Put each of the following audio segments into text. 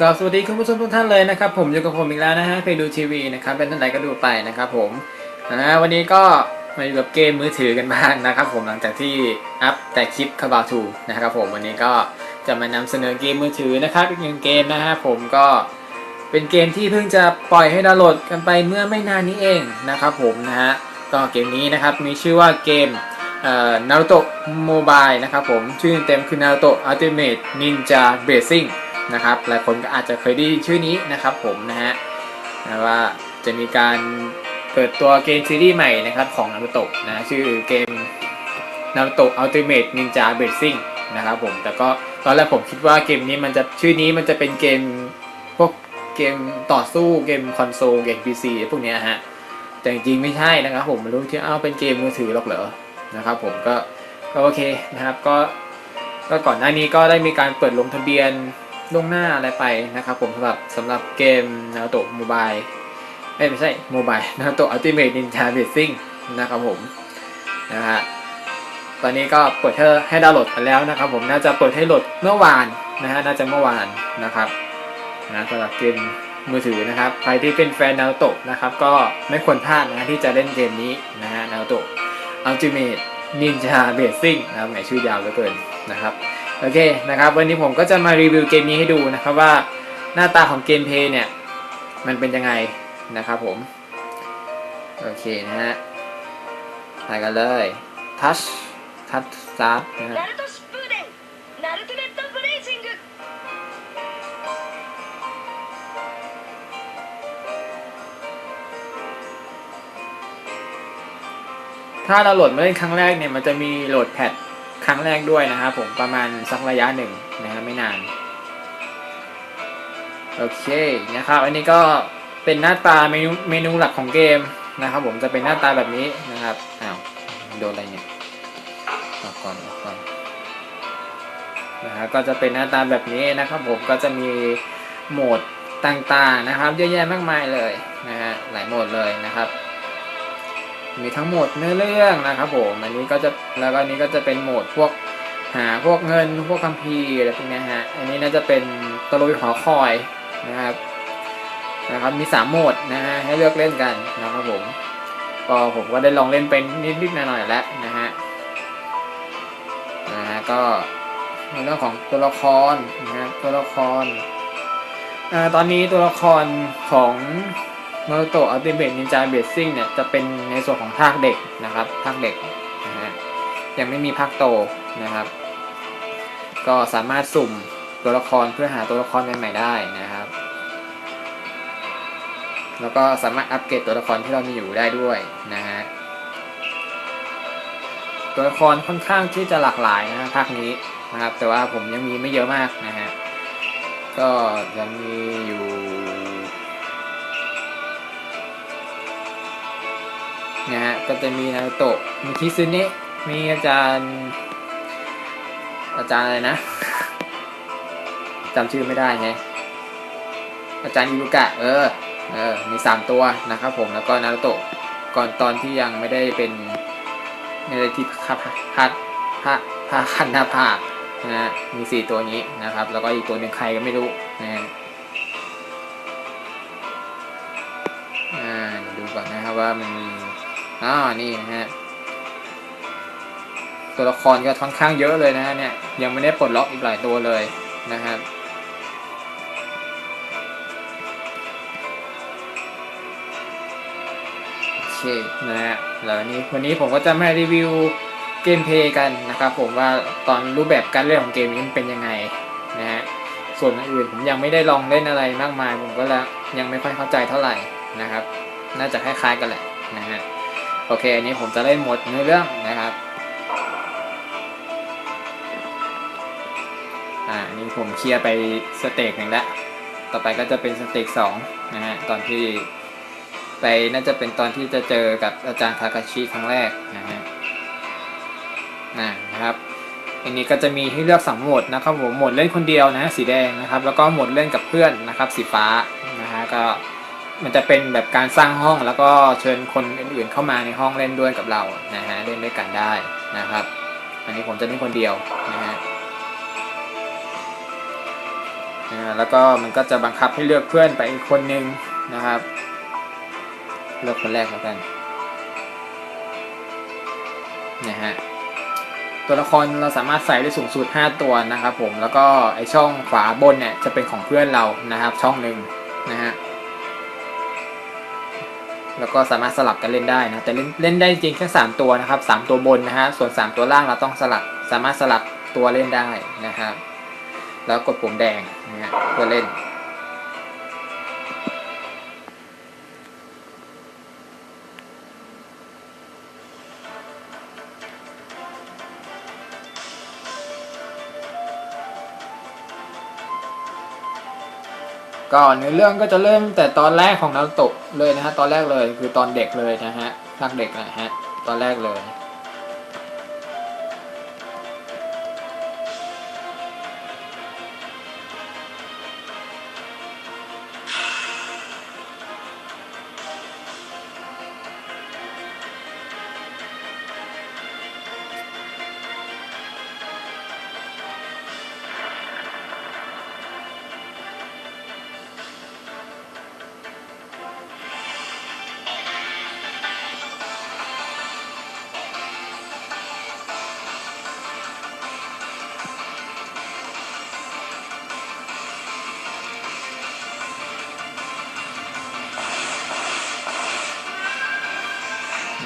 ก็สวัสดีคุณผู้ชมทุกท่านเลยนะครับผมอยู่กับผมอีกแล้วนะฮะเคยดูทีวีนะครับเป็นท่านใดก็ดูไปนะครับผมนะฮะวันนี้ก็มาอยู่กับเกมมือถือกันบ้างนะครับผมหลังจากที่อัพแต่คลิปคาบาทูนะครับผมวันนี้ก็จะมานำเสนอเกมมือถือนะครับอีกหนึ่งเกมนะฮะผมก็เป็นเกมที่เพิ่งจะปล่อยให้ดาวน์โหลดกันไปเมื่อไม่นานนี้เองนะครับผมนะฮะก็เกมนี้นะครับมีชื่อว่าเกมนารูโตะโมบายนะครับผมชื่อเต็มคือ Naruto Ultimate Ninja Blazing น นะครับ หลายคนก็อาจจะเคยได้ยินชื่อนี้นะครับผมนะฮะนะว่าจะมีการเปิดตัวเกมซีรีส์ใหม่นะครับของนารูโตะนะชื่อเกมนารูโตะ Ultimate Ninja Blazing นะครับผมแต่ก็ตอนแรกผมคิดว่าเกมนี้มันจะชื่อนี้มันจะเป็นเกมพวกเกมต่อสู้เกมคอนโซลเกม PC พวกเนี้ยฮะแต่จริงไม่ใช่นะครับผมไมารู้ที่อ้าวเป็นเกมมือถือหรอกเหรอนะครับผมก็ก็โอเคนะครับก็ก็ก่อนหน้านี้ก็ได้มีการเปิดลงทะเบียน ล่วงหน้าอะไรไปนะครับผมสำหรับสำหรับเกมนาโตะโมบายไม่ใช่โมบายนาโตะอัลติเมทนินจาเบสซิ่งนะครับผมนะฮะตอนนี้ก็เปิดให้ให้ดาวน์โหลดกันแล้วนะครับ ผมน่าจะเปิดให้โหลดเมื่อวานนะฮะน่าจะเมื่อวานนะครับนะสำหรับเกมมือถือนะครับ ใครที่เป็นแฟนนาโตะนะครับ ก็ไม่ควรพลาดนะที่จะเล่นเกมนี้นะฮะนาโตะอัลติเมทนินจาเบสซิ่งนะครับแหมชื่อยาวเหลือเกินนะครับ โอเคนะครับ วันนี้ผมก็จะมารีวิวเกมนี้ให้ดูนะครับว่าหน้าตาของเกมเพย์เนี่ยมันเป็นยังไงนะครับผม โอเคนะฮะไปกันเลยทัชทัชซับนะฮะถ้าเราโหลดมาเล่นครั้งแรกเนี่ยมันจะมีโหลดแพท ครั้งแรกด้วยนะครับผมประมาณสักระยะหนึ่งนะฮะไม่นาน โอเคนะครับ อันนี้ก็เป็นหน้าตาเมนูเมนูหลักของเกมนะครับ ผมจะเป็นหน้าตาแบบนี้นะครับอ้าวโดนอะไรเนี่ยออกก่อนออกก่อนนะฮะก็จะเป็นหน้าตาแบบนี้นะครับ ผมก็จะมีโหมดต่างๆนะครับ เยอะแยะมากมายเลยนะฮะหลายโหมดเลยนะครับ มีทั้งหมดเนื้อเรื่องนะครับผมอันนี้ก็จะแล้วก็อันนี้ก็จะเป็นโหมดพวกหาพวกเงินพวกคัมภีร์อะไรพวกเนี้ยฮะอันนี้น่าจะเป็นตะลุยหอคอยนะครับนะครับมีสามโหมดนะฮะให้เลือกเล่นกันนะครับผมก็ผมก็ได้ลองเล่นเป็นนิดๆหน่อยๆแล้วนะฮะนะฮะก็ในเรื่องของตัวละครนะฮะตัวละครอ่าตอนนี้ตัวละครของ นารูโตะอัลติเมทนินจาเบสซิ่งเนี่ยจะเป็นในส่วนของภาคเด็กนะครับภาคเด็กนะฮะยังไม่มีภาคโตนะครับ ก็สามารถสุ่มตัวละครเพื่อหาตัวละครใหม่ๆได้นะครับ แล้วก็สามารถอัปเกรดตัวละครที่เรามีอยู่ได้ด้วยนะฮะตัวละครค่อนข้างที่จะหลากหลายนะฮะภาคนี้นะครับ แต่ว่าผมยังมีไม่เยอะมากนะฮะก็จะมีอยู่ นะฮะก็จะมีนารูโตะมีคิซึเนะมีอาจารย์ อาจารย์อะไรนะจำชื่อไม่ได้ไงอาจารย์อิรุกะเออเออมีสามตัวนะครับผมแล้วก็นารูโตะก่อนตอนที่ยังไม่ได้เป็นไม่ได้ที่พัดพัดพระพระคันหน้าผากนะฮะมีสี่ตัวนี้นะครับ แล้วก็อีกตัวหนึ่งใครก็ไม่รู้นะฮะอ่าดูก่อนนะครับว่ามันมี อ่านี่นะฮะ ตัวละครก็ค่อนข้างเยอะเลยนะฮะเนี่ย ยังไม่ได้ปลดล็อกอีกหลายตัวเลยนะครับโอเคนะฮะแล้วนี้วันนี้ผมก็จะมารีวิวเกมเพย์กันนะครับผมว่าตอนรูปแบบการเล่นของเกมนี้มันเป็นยังไงนะฮะส่วนอื่นผมยังไม่ได้ลองเล่นอะไรมากมาย ผมก็แล้วยังไม่ค่อยเข้าใจเท่าไหร่นะครับ น่าจะคล้ายๆกันแหละนะฮะ โอเค อันนี้ผมจะเล่นหมดเนื้อเรื่องนะครับ อ่าอันนี้ผมเคลียร์ไปสเต็กหนึ่งแล้ว ต่อไปก็จะเป็นสเต็กสองนะฮะ ตอนที่ไปน่าจะเป็นตอนที่จะเจอกับอาจารย์ทาคาชิครั้งแรกนะฮะนะนะครับ อันนี้ก็จะมีให้เลือกสองโหมดนะครับผม โหมดเล่นคนเดียวนะสีแดงนะครับ แล้วก็โหมดเล่นกับเพื่อนนะครับ สีฟ้านะฮะ ก็ มันจะเป็นแบบการสร้างห้องแล้วก็เชิญคนอื่นๆเข้ามาในห้องเล่นด้วยกับเรานะฮะเล่นด้วยกันได้นะครับ อันนี้ผมจะเล่นคนเดียวนะฮะแล้วก็มันก็จะบังคับให้เลือกเพื่อนไปอีกคนนึงนะครับ เลือกคนแรกแล้วกันนะฮะตัวละครเราสามารถใส่ได้สูงสุด 5 ตัวนะครับผมแล้วก็ไอช่องขวาบนเนี่ยจะเป็นของเพื่อนเรานะครับ ช่องหนึ่งนะฮะ แล้วก็สามารถสลับกันเล่นได้นะแต่เล่นเล่นได้จริงแค่ 3 ตัวนะครับ 3 ตัวบนนะฮะส่วน 3 ตัวล่างเราต้องสลับสามารถสลับตัวเล่นได้นะครับ แล้วกดปุ่มแดงนะฮะเพื่อเล่น ก็ในอเรื่องก็จะเริ่มแต่ตอนแรกของนารุโตะเลยนะฮะตอนแรกเลยคือตอนเด็กเลยนะฮะภาคเด็กนะฮะตอนแรกเลย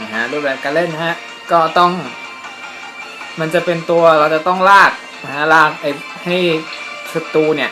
นะฮะรูปแบบการเล่นนะฮะก็ต้อง มันจะเป็นตัวเราจะต้องลากนะฮะลากไอ้ให้ศัตรูเนี่ย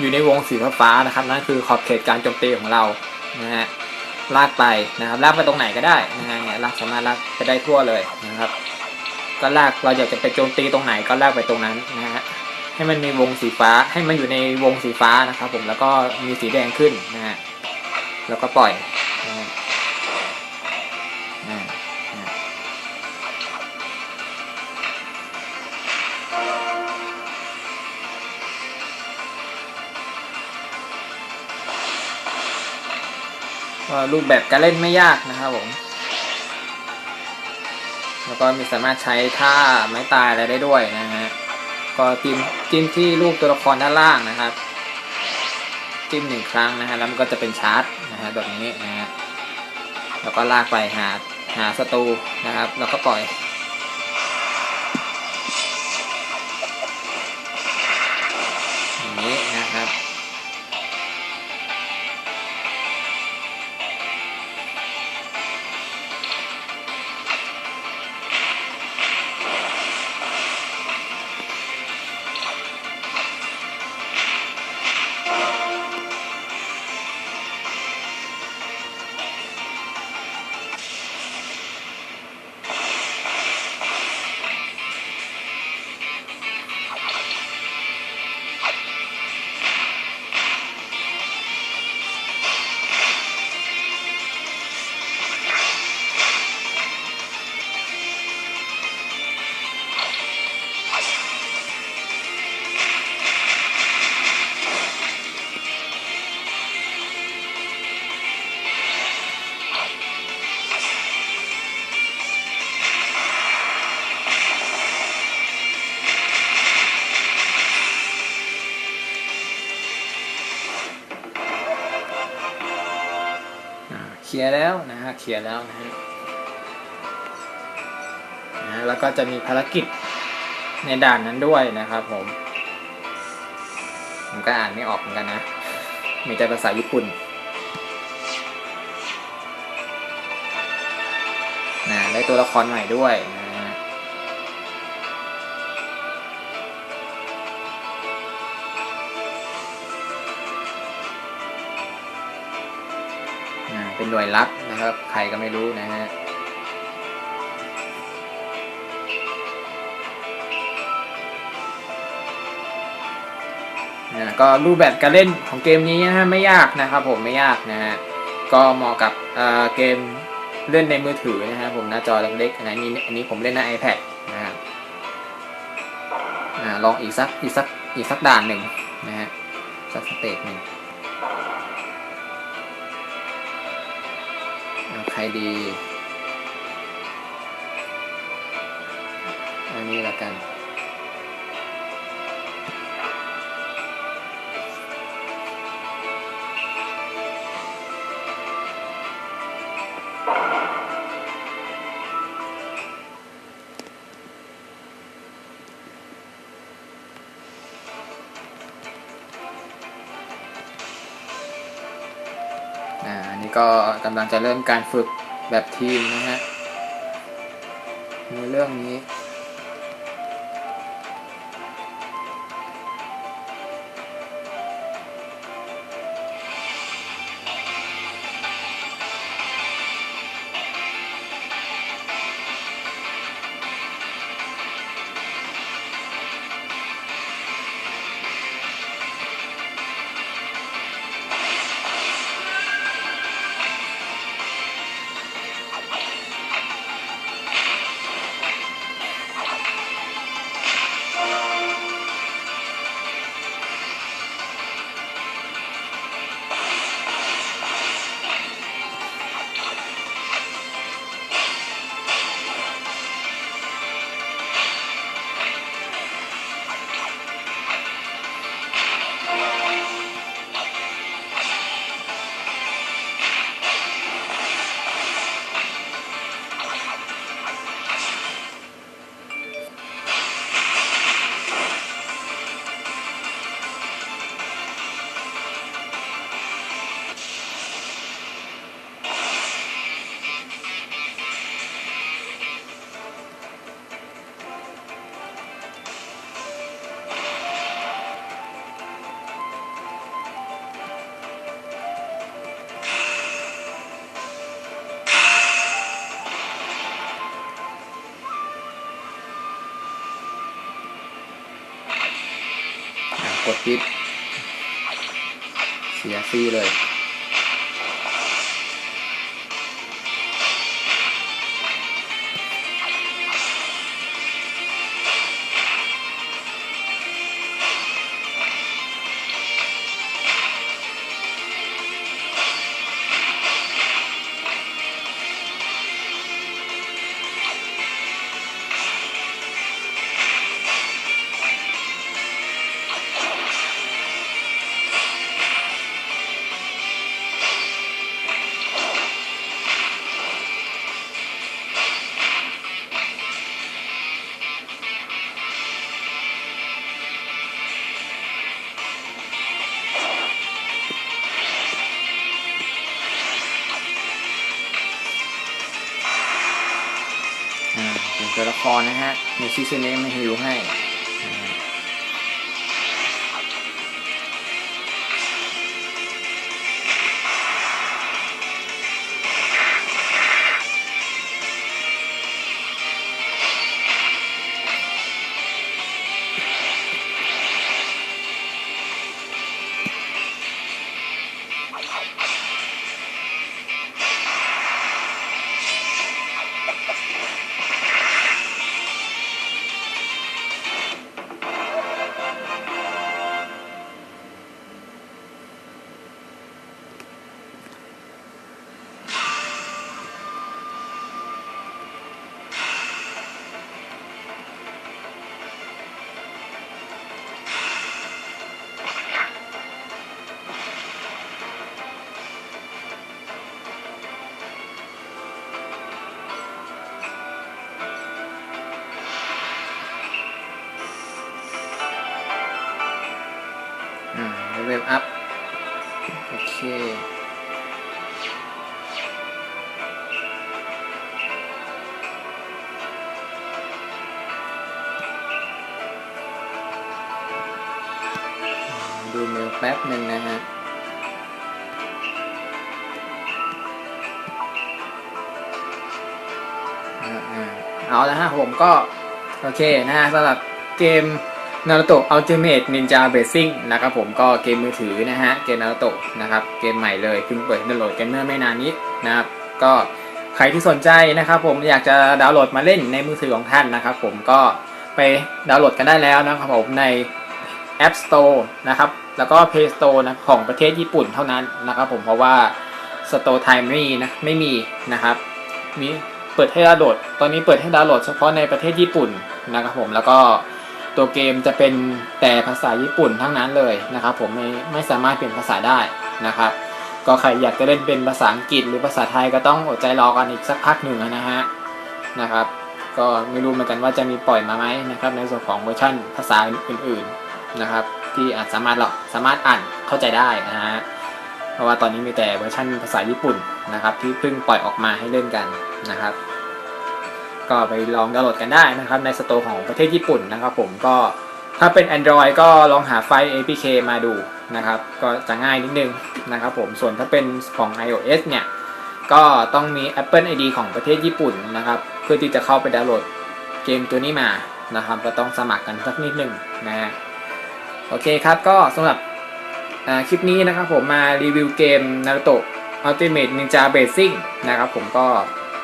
อยู่ในวงสีฟ้านะครับนั่นคือขอบเขตการโจมตีของเรานะฮะลากไปนะครับลากไปตรงไหนก็ได้นะฮะเนี่ยลากสามารถลากไปได้ทั่วเลยนะครับ ก็ลากเราอยากจะไปโจมตีตรงไหนก็ลากไปตรงนั้นนะฮะให้มันมีวงสีฟ้าให้มันอยู่ในวงสีฟ้านะครับ ผมแล้วก็มีสีแดงขึ้นนะฮะแล้วก็ปล่อย รูปแบบการเล่นไม่ยากนะครับผม แล้วก็มีสามารถใช้ท่าไม้ตายอะไรได้ด้วยนะฮะ ก็จิ้มจิ้มที่รูปตัวละครด้านล่างนะครับ จิ้มหนึ่งครั้งนะฮะ แล้วมันก็จะเป็นชาร์จนะฮะแบบนี้นะฮะ แล้วก็ลากไปหาหาศัตรูนะครับ แล้วก็ปล่อย ลียร์แล้วนะฮะนะแล้วก็จะมีภารกิจในด่านนั้นด้วยนะครับผม ผมก็อ่านไม่ออกเหมือนกันนะ มีแต่ภาษาญี่ปุ่นนะได้ตัวละครใหม่ด้วยนะ เป็นหน่วยลับนะครับ ใครก็ไม่รู้นะฮะนะก็รูปแบบการเล่นของเกมนี้นะฮะไม่ยากนะครับผมไม่ยากนะฮะก็เหมาะกับเเกมเล่นในมือถือนะฮะผมหน้าจอเล็กๆนะนี่อันนี้ผมเล่นหน้า iPad นะฮะลองอีกสักอีกสักอีกสักด่านหนึ่งนะฮะสักสเตจหนึ่ง ครดี อันนี้ละกัน นี้ก็กำลังจะเริ่มการฝึกแบบทีมนะฮะในเรื่องนี้ คิด เสียฟรีเลย เป็นตัวละครนะฮะ มีชิซูเนะมาฮิวให้ เวลอัพ โอเคดูเมลแป๊บหนึ่งนะฮะอ่าเอาละฮะผมก็ โอเคนะฮะสำหรับเกม Naruto Ultimate Ninja Blazing นะครับผมก็เกมมือถือนะฮะเกม Naruto นะครับเกมใหม่เลยเพิ่งเปิดดาวน์โหลดกันเมื่อไม่นานนี้นะครับก็ใครที่สนใจนะครับผมอยากจะดาวน์โหลดมาเล่นในมือถือของท่านนะครับผมก็ไปดาวน์โหลดกันได้แล้วนะครับผมใน App Store นะครับแล้วก็ Play Store นะของประเทศญี่ปุ่นเท่านั้นนะครับผมเพราะว่า Store ไทยไม่มีนะไม่มีนะครับมีเปิดให้ดาวน์โหลด ตอนนี้เปิดให้ดาวน์โหลดเฉพาะในประเทศญี่ปุ่นนะครับผมแล้วก็ ตัวเกมจะเป็นแต่ภาษาญี่ปุ่นทั้งนั้นเลยนะครับ ผมไม่ไม่สามารถเปลี่ยนภาษาได้นะครับ ก็ใครอยากจะเล่นเป็นภาษาอังกฤษหรือภาษาไทยก็ต้องอดใจรอกันอีกสักพักหนึ่งนะฮะนะครับ ก็ไม่รู้เหมือนกันว่าจะมีปล่อยมาไหมนะครับ ในส่วนของเวอร์ชันภาษาอื่นๆนะครับ ที่อาจสามารถเราสามารถอ่านเข้าใจได้นะฮะเพราะว่าตอนนี้มีแต่เวอร์ชันภาษาญี่ปุ่นนะครับ ที่เพิ่งปล่อยออกมาให้เล่นกันนะครับ ก็ไปลองดาวน์โหลดกันได้นะครับในสโตร์ของประเทศญี่ปุ่นนะครับผมก็ถ้าเป็น Android ก็ลองหาไฟล์ APK มาดูนะครับก็จะง่ายนิดนึงนะครับผมส่วนถ้าเป็นของ iOS เนี่ยก็ต้องมี Apple ID ของประเทศญี่ปุ่นนะครับเพื่อที่จะเข้าไปดาวน์โหลดเกมตัวนี้มานะครับก็ต้องสมัครกันสักนิดหนึ่งนะฮะโอเคครับก็สำหรับคลิปนี้นะครับผมมารีวิวเกม Naruto Ultimate Ninja Blazing นะครับผมก็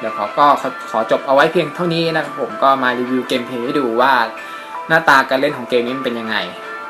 เดี๋ยวขอก็ขอขอจบเอาไว้เพียงเท่านี้นะครับผมก็มารีวิวเกมเพลย์ให้ดูว่าหน้าตาการเล่นของเกมนี้มันเป็นยังไง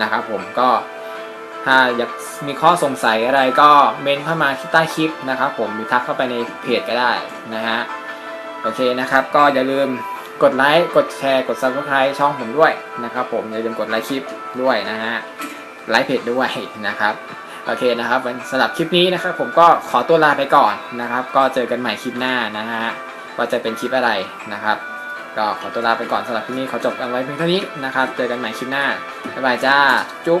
นะครับผมก็ถ้าอยากมีข้อสงสัยอะไรก็เมนเข้ามาที่ใต้คลิปนะครับผมหรือทักเข้าไปในเพจก็ได้นะฮะโอเคนะครับก็อย่าลืมกดไลค์กดแชร์กด subscribe ช่องผมด้วยนะครับผมอย่าลืมกดไลค์คลิปด้วยนะฮะไลค์เพจด้วยนะครับ โอเคนะครับสำหรับคลิปนี้นะครับ ผมก็ขอตัวลาไปก่อนนะครับ ก็เจอกันใหม่คลิปหน้านะฮะว่าจะเป็นคลิปอะไรนะครับ ก็ขอตัวลาไปก่อนสำหรับคลิปนี้ขอจบกันไว้เพียงเท่านี้นะครับ เจอกันใหม่คลิปหน้าบ๊ายบายจ้าจุ๊บ